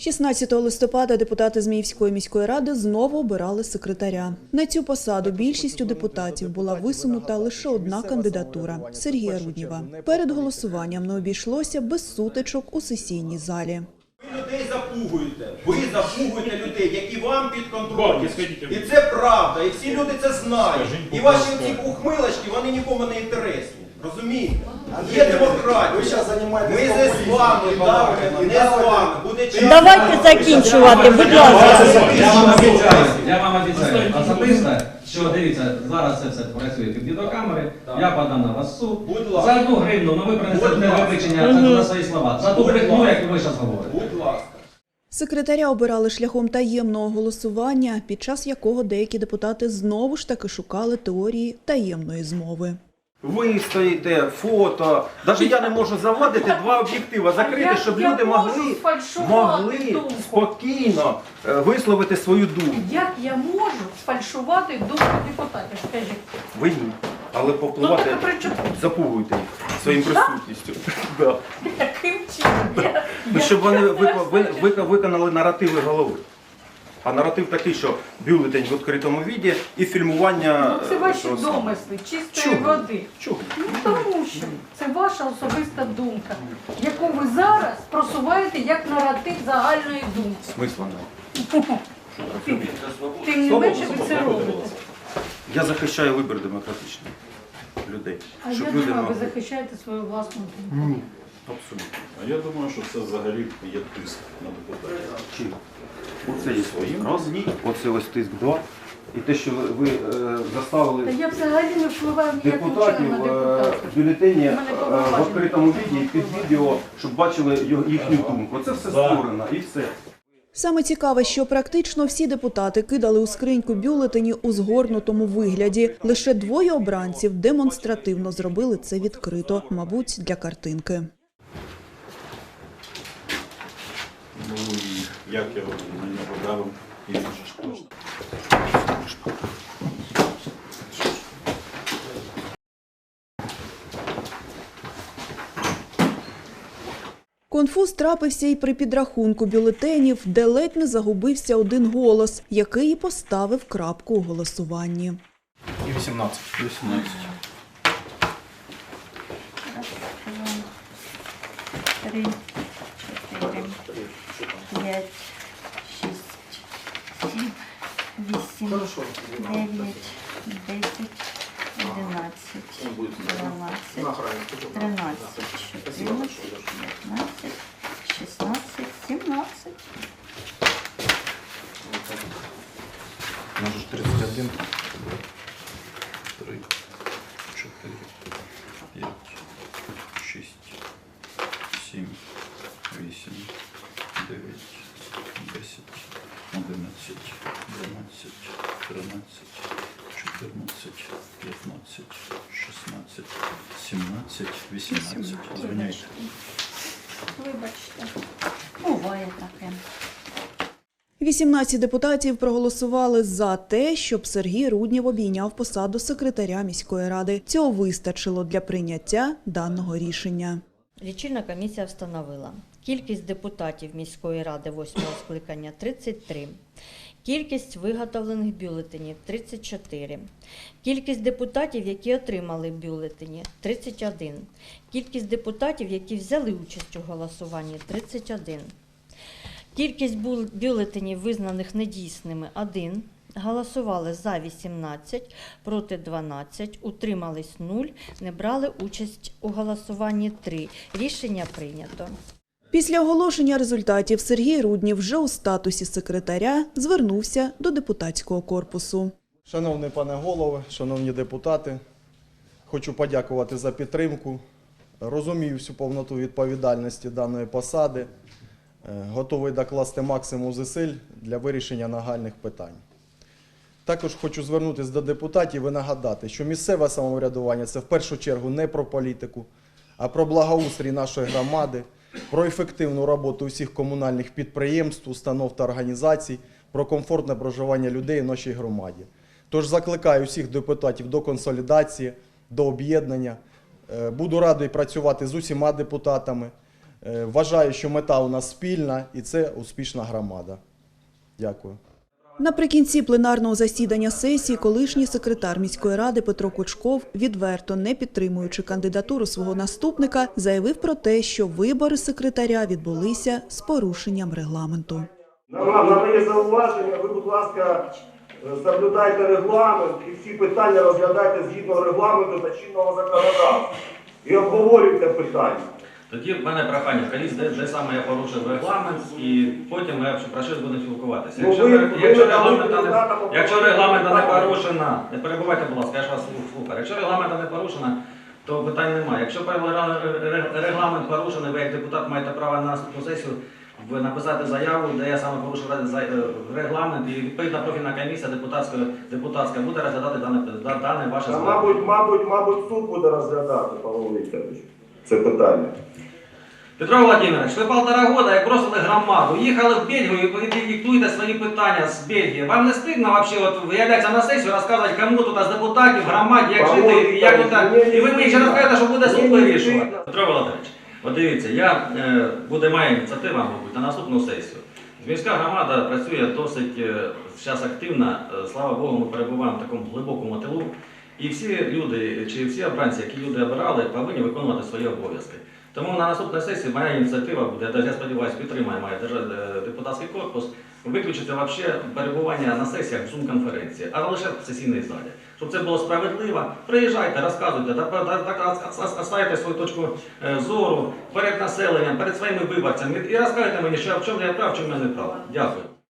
16 листопада депутати Зміївської міської ради знову обирали секретаря. На цю посаду більшістю депутатів була висунута лише одна кандидатура Сергія Рудніва. Перед голосуванням не обійшлося без сутичок у сесійній залі. Ви людей запугуєте. Ви запугуєте людей, які вам підконтрольні. І це правда, і всі люди це знають. І ваші ці ухмилочки, вони нікому не інтересні. Розумієте? Є демократія. ви щас займаєтесь Ми не з вами, давимо, не з вами. Буде час. Давайте закінчувати, будь ласка. Я вам обіцяю, я вам обіцяю особисто, що дивіться, зараз це все працює під відеокамери, я подам на вас в суд. Будь ласка. За одну гривну, ну ви принесете ласка. вибачення за- свої слова. За ту ласка. яку ви зараз говорите. Будь ласка. Секретаря обирали шляхом таємного голосування, під час якого деякі депутати знову ж таки шукали теорії таємної змови. Ви стоїте, фото. Навіть я не можу завадити два об'єктива закрити, щоб люди могли, могли спокійно е, висловити свою думку. Як я можу сфальшувати думку депутатів? Скажіть. Ви ні. Але Ну так при чому? запугуєте їх своїм присутністю. Да. Яким чином? Я, Ну, я щоб вони ви- виконали наративи голови. А наратив такий, що бюлетень в відкритому віді і фільмування. Ну, це е, ваші самого. домисли, чистої Чого? води. Чого? Ну тому що це ваша особиста думка, яку ви зараз просуваєте як наратив загальної думки. Смисла немає. Тим, тим не менше ви це робите. Я захищаю вибір демократичний людей. А щоб я люди думаю, ви захищаєте свою власну думку. А я думаю, що це взагалі є тиск на депутатів. Чи? Оце є своїм. Раз. Оце ось тиск два. І те, що ви, ви е, заставили Та я взагалі не впливаю ніяким чином депутатів на е, депутатів. в бюлетені мене е, повноваження. в відкритому віді і під відео, щоб бачили його- їхню думку. Оце все створено і все. Саме цікаве, що практично всі депутати кидали у скриньку бюлетені у згорнутому вигляді. Лише двоє обранців демонстративно зробили це відкрито, мабуть, для картинки. Ну і як я на нього давив, і він же ж просто. Конфуз трапився і при підрахунку бюлетенів, де ледь не загубився один голос, який і поставив крапку у голосуванні. І 18. 18. три, 5, 6, 7, 8, 9, 10, 11, 12, 13, 14, 15, 16, 17. Можешь 31, 3, 4, 5, 6, 7. 12, 13, 14, 15, 16, 17, 18. Звиняйте. Вибачте. Буває таке. 18 депутатів проголосували за те, щоб Сергій Руднєв обійняв посаду секретаря міської ради. Цього вистачило для прийняття даного рішення. Лічильна комісія встановила кількість депутатів міської ради 8 скликання 33, кількість виготовлених бюлетенів 34, кількість депутатів, які отримали бюлетені 31, кількість депутатів, які взяли участь у голосуванні 31, кількість бюлетенів, визнаних недійсними 1, Голосували за 18, проти 12, утримались 0, не брали участь у голосуванні 3. Рішення прийнято. Після оголошення результатів Сергій Руднєв вже у статусі секретаря звернувся до депутатського корпусу. Шановний пане голове, шановні депутати, хочу подякувати за підтримку. Розумію всю повноту відповідальності даної посади. Е, Готовий докласти максимум зусиль для вирішення нагальних питань. Також хочу звернутися до депутатів і нагадати, що місцеве самоврядування це в першу чергу не про політику, а про благоустрій нашої громади, про ефективну роботу усіх комунальних підприємств, установ та організацій, про комфортне проживання людей в нашій громаді. Тож закликаю усіх депутатів до консолідації, до об'єднання. Е, Буду радий працювати з усіма депутатами. Е, Вважаю, що мета у нас спільна і це успішна громада. Дякую. Наприкінці пленарного засідання сесії колишній секретар міської ради Петро Кучков, відверто не підтримуючи кандидатуру свого наступника, заявив про те, що вибори секретаря відбулися з порушенням регламенту. Нам надає зауваження, ви, будь ласка, соблюдайте регламент і всі питання розглядайте згідно регламенту та чинного законодавства. І обговорюйте питання. Тоді в мене прохання, скажіть, де, де саме я порушив регламент, і потім ми про щось будемо спілкуватися. Ну, Якщо, ви- ви якщо, не регламента не, якщо регламента не порушена, не перебувайте, будь ласка, я ж вас слух- слухаю. Якщо регламента не порушена, то питань немає. Якщо перегла- ре- регламент порушений, ви як депутат маєте право на наступну сесію в- написати заяву, де я саме порушив ре- за- е, регламент, і відповідна профільна комісія депутатська, депутатська буде розглядати дане, да- дане ваше Та, звернення. мабуть, мабуть, мабуть, суд буде розглядати, Павло Вікторович, це питання. Петро Володимирович, ви полтора года, як бросили громаду, їхали в Бельгію і диктуєте свої питання з Бельгії. Вам не стидно вообще от виявлятися на сесію, розказувати, кому тут з депутатів, громаді, як жити, і як тут. Мені І ви мені ще розкажете, що буде суд вирішувати. Петро Володимирович, от дивіться, я е, буде моя ініціатива, мабуть, на наступну сесію. Міська громада працює досить зараз активно. Е, Слава Богу, ми перебуваємо в такому глибокому тилу. І всі люди, чи всі обранці, які люди обирали, повинні виконувати свої обов'язки. Тому на наступній сесії моя ініціатива буде, я сподіваюся, підтримає держа- е, депутатський корпус, виключити вообще перебування на сесіях в Zoom-конференції, а лише в сесійній залі. Щоб це було справедливо, приїжджайте, розказуйте, та- та- та- та- ставте свою точку е, зору перед населенням, перед своїми виборцями і розкажете мені, що в чому я прав, в чому я не прав. Дякую.